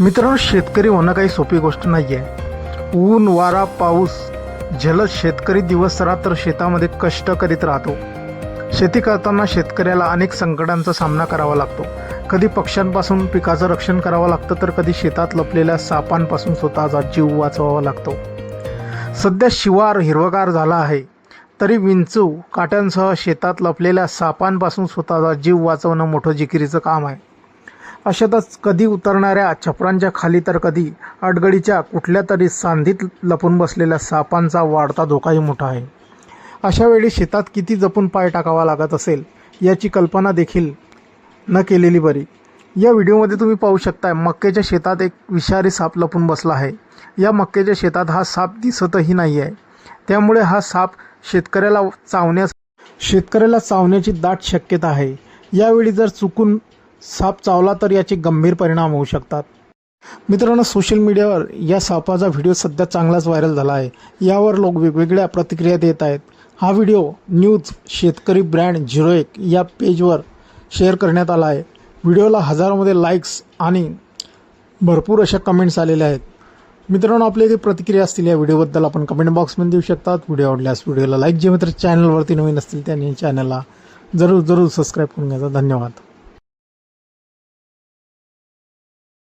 मित्रांनो शेतकरी होणं काही सोपी गोष्ट नाही आहे ऊन वारा पाऊस झेलत शेतकरी दिवस रात्र शेतामध्ये कष्ट करीत राहतो. शेती करताना शेतकऱ्याला अनेक संकटांचा सामना करावा लागतो. कधी पक्ष्यांपासून पिकाचं रक्षण करावं लागतं तर कधी शेतात लपलेल्या सापांपासून स्वतःचा जीव वाचवावा लागतो. सध्या शिवार हिरवगार झाला आहे. तरी विंचू काट्यांसह शेतात लपलेल्या सापांपासून स्वतःचा जीव वाचवणं मोठं जिकिरीचं काम आहे. अशातच कधी उतरणाऱ्या छपरांच्या खाली तर कधी अडगडीच्या कुठल्या तरी सांधीत लपून बसलेल्या सापांचा वाढता धोकाही मोठा आहे. अशा वेळी शेतात किती जपून पाय टाकावा लागत असेल याची कल्पना देखील न केलेली बरी. या व्हिडिओमध्ये तुम्ही पाहू शकताय मक्याच्या शेतात एक विषारी साप लपून बसला आहे. या मक्याच्या शेतात हा साप दिसतही नाही आहे. त्यामुळे हा साप शेतकऱ्याला चावण्यास शेतकऱ्याला चावण्याची दाट शक्यता आहे. यावेळी जर चुकून साप चावला तर याचे गंभीर परिणाम होऊ शकतात. मित्रांनो सोशल मीडियावर या सापाचा व्हिडिओ सध्या चांगलाच व्हायरल झाला आहे. यावर लोक वेगवेगळ्या प्रतिक्रिया देत आहेत. हा व्हिडिओ न्यूज शेतकरी ब्रँड झिरो एक या पेजवर शेअर करण्यात आला आहे. व्हिडिओला हजारोमध्ये लाईक्स आणि भरपूर अशा कमेंट्स आलेल्या आहेत. मित्रांनो आपल्या इथे प्रतिक्रिया असतील या व्हिडिओबद्दल आपण कमेंट बॉक्समध्ये देऊ शकतात. व्हिडिओ आवडल्यास व्हिडिओला लाईक जे मित्र चॅनलवरती नवीन असतील त्यांनी चॅनलला जरूर जरूर सबस्क्राईब करून घ्यायचा धन्यवाद.